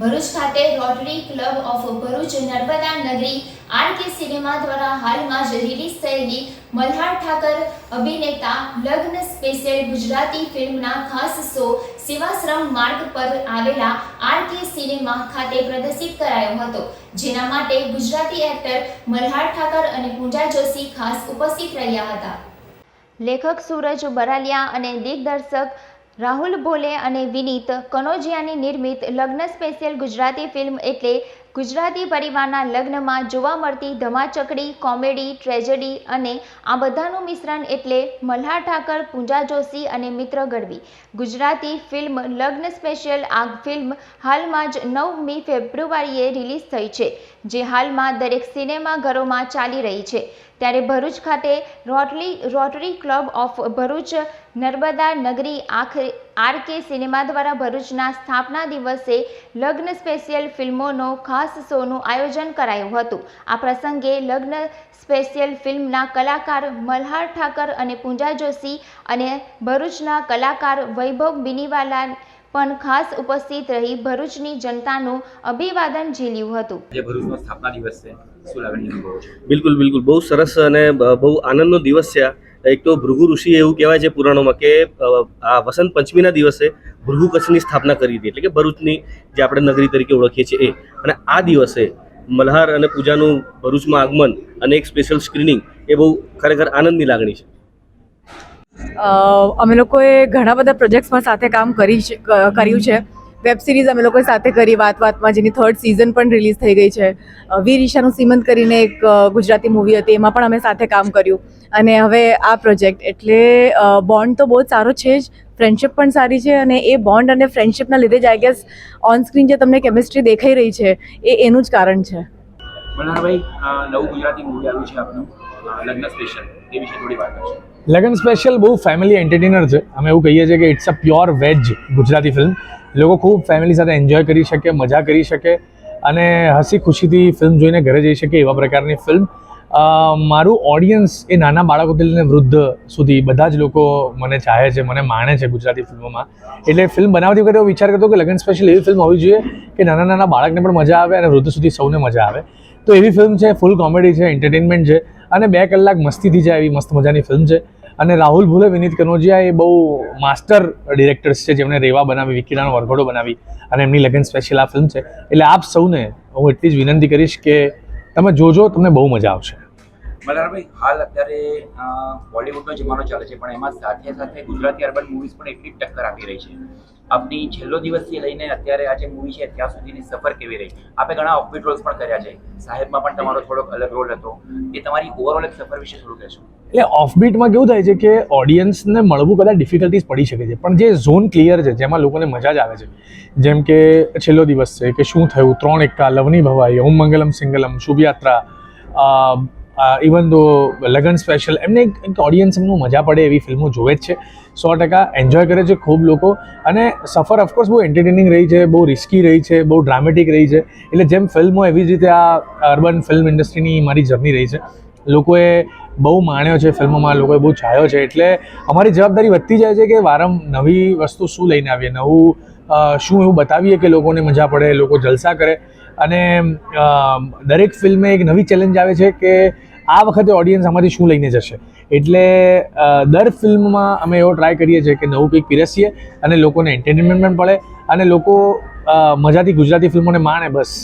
ભરૂચ ખાતે rotary club of Bharuch Narmada Nagari R K cinema દ્વારા હાલમાં જ રિલીઝ થયેલી મલ્હાર ઠાકર અભિનેતા લગ્ન સ્પેશિયલ ગુજરાતી ફિલ્મના ખાસ શો સેવાશ્રમ માર્ગ પર આવેલા આર કે સિનેમા ખાતે પ્રદર્શિત કરાયો હતો, જેના માટે ગુજરાતી એક્ટર મલ્હાર ઠાકર અને પૂજા જોશી ખાસ ઉપસ્થિત રહ્યા હતા. લેખક સૂરજ બરાલિયા અને દિગ્દર્શક રાહુલ ભોલે અને વિનીત કનોજિયાની નિર્મિત લગ્ન સ્પેશિયલ ગુજરાતી ફિલ્મ એટલે ગુજરાતી પરિવારના લગ્નમાં જોવા મળતી ધમાચકડી, કોમેડી, ટ્રેજડી અને આ બધાનું મિશ્રણ એટલે મલ્હાર ઠાકર, પૂજા જોશી અને મિત્ર ગઢવી. ગુજરાતી ફિલ્મ લગ્ન સ્પેશિયલ આ ફિલ્મ હાલમાં જ નવમી ફેબ્રુઆરીએ રિલીઝ થઈ છે, જે હાલમાં દરેક સિનેમાઘરોમાં ચાલી રહી છે. ત્યારે ભરૂચ ખાતે rotary rotary club of Bharuch, Narmada Nagari આખરે, આર કે સિનેમા દ્વારા ભરૂચના સ્થાપના દિવસે લગ્ન સ્પેશિયલ ફિલ્મોનો ખાસ શોનું આયોજન કરાયું હતું. આ પ્રસંગે લગ્ન સ્પેશિયલ ફિલ્મના કલાકાર મલ્હાર ઠાકર અને પૂજા જોશી અને ભરૂચના કલાકાર વૈભવ બિનીવાલા પણ ખાસ ઉપસ્થિત રહી ભરૂચની જનતાનું અભિવાદન ઝીલ્યું હતું. જે ભરૂચનો સ્થાપના દિવસ છે. બિલકુલ બિલકુલ. બહુ સરસ અને બહુ આનંદનો દિવસ છે આ. એક તો ભૃગુ ઋષિ એવું કહેવાય છે પુરાણોમાં કે આ વસંત પંચમીના દિવસે ભૃગુ કચ્છની સ્થાપના કરી હતી. એટલે કે ભરૂચની જે આપણે નગરી તરીકે ઓળખીએ છીએ એ. અને આ દિવસે મલ્હાર અને પૂજાનું ભરૂચમાં આગમન અને એક સ્પેશિયલ સ્ક્રીનિંગ એ બહુ ખરેખર આનંદની લાગણી છે. અમે લોકોએ ઘણા બધા પ્રોજેક્ટ્સમાં સાથે કામ કરી કર્યું છે. વેબ સિરીઝ અમે લોકો સાથે કરી વાત વાતમાં જેની થર્ડ સિઝન પણ રિલીઝ થઈ ગઈ છે. વીર ઈશાનું સીમંત કરીને એક ગુજરાતી મૂવી હતી એમાં પણ અમે સાથે કામ કર્યું. અને હવે આ પ્રોજેક્ટ એટલે બોન્ડ તો બહુ જ સારો છે જ ફ્રેન્ડશિપ પણ સારી છે અને એ બોન્ડ અને ફ્રેન્ડશિપના લીધે જ આઈ ગેસ ઓન સ્ક્રીન જે તમને કેમિસ્ટ્રી દેખાઈ રહી છે એ એનું જ કારણ છે. મલ્હારભાઈ નવું ગુજરાતી મૂવી આવ્યું છે આપનું લગ્ન સ્પેશિયલ એ વિશે થોડી વાત કરશો? લગન સ્પેશિયલ બહુ ફેમિલી એન્ટરટેનર છે. અમે એવું કહીએ છીએ કે it's a pure veg Gujarati film લોકો ખૂબ ફેમિલી સાથે એન્જોય કરી શકે, મજા કરી શકે અને હસી ખુશીથી ફિલ્મ જોઈને ઘરે જઈ શકે એવા પ્રકારની ફિલ્મ મારું ઓડિયન્સ એ નાના બાળકોથી લઈને વૃદ્ધ સુધી બધા જ લોકો મને ચાહે છે, મને માણે છે ગુજરાતી ફિલ્મોમાં એટલે ફિલ્મ બનાવતી વખતે હું વિચાર કરતો કે લગન સ્પેશિયલ એવી ફિલ્મ હોવી જોઈએ કે નાના નાના બાળકને પણ મજા આવે અને વૃદ્ધ સુધી સૌને મજા આવે. તો એવી ફિલ્મ છે ફૂલ કોમેડી છે એન્ટરટેનમેન્ટ છે અને બે કલાક મસ્તીથી જાય એવી મસ્ત મજાની ફિલ્મ છે. અને રાહુલ ભુલે વિનીત કનોજિયા એ બહુ માસ્ટર ડિરેક્ટર્સ છે જેમણે રેવા બનાવી વિકીરાનો વરઘોડો બનાવી અને એમની લગન સ્પેશિયલ આ ફિલ્મ છે. એટલે આપ સૌને હું એટલી જ વિનંતી કરીશ કે તમે જોજો, તમને બહુ મજા આવશે. મલ્હારભાઈ હાલ અત્યારે બોલિવૂડનો જમાનો ચાલે છે, પણ એમાં સાથે સાથે ગુજરાતી અર્બન મૂવીઝ પણ એટલી ટક્કર આપી રહી છે. આપની છેલ્લો દિવસથી લઈને અત્યારે આ જે મૂવી છે, ત્યાં સુધીની સફર કેવી રહી? આપે ઘણા ઓફબીટ રોલ્સ પણ કર્યા છે. સાહેબમાં પણ તમારો થોડોક અલગ રોલ હતો. એ તમારી ઓવરઓલ એક સફર વિશે થોડું કહેશો? એટલે ઓફબીટમાં કેવું થાય છે કે ઓડિયન્સને મળવું કદાચ ડિફિકલ્ટીઝ પડી શકે છે, પણ જે ઝોન ક્લિયર છે, જેમાં લોકોને મજા જ આવે છે, જેમ કે છેલ્લો દિવસ છે કે શું થયું, ત્રણ એકા લવની ભવાઈ, ઓમ મંગલમ સિંગલમ, શુભયાત્રા ઇવન દો લગન સ્પેશિયલ એમને એક ઓડિયન્સ એમનું મજા પડે એવી ફિલ્મો જોવે જ છે. સો ટકા એન્જોય કરે છે ખૂબ લોકો. અને સફર ઓફકોર્સ બહુ એન્ટરટેનિંગ રહી છે, બહુ રિસ્કી રહી છે, બહુ ડ્રામેટિક રહી છે. એટલે જેમ ફિલ્મો એવી જ રીતે આ અર્બન ફિલ્મ ઇન્ડસ્ટ્રીની મારી જર્ની રહી છે. લોકોએ બહુ માણ્યો છે ફિલ્મોમાં, લોકોએ બહુ છાયો છે. એટલે અમારી જવાબદારી વધતી જાય છે કે વારમ નવી વસ્તુ શું લઈને આવીએ, નવું શું એવું બતાવીએ કે લોકોને મજા પડે, લોકો જલસા કરે. અને દરેક ફિલ્મે એક નવી ચેલેન્જ આવે છે કે આ વખતે ઓડિયન્સ આમાંથી શું લઈને જશે? એટલે દર ફિલ્મમાં અમે એવો ટ્રાય કરીએ છીએ કે નવું કંઈક પીરસીએ અને લોકોને એન્ટરટેનમેન્ટ પણ પડે અને લોકો મજાથી ગુજરાતી ફિલ્મોને માણે બસ.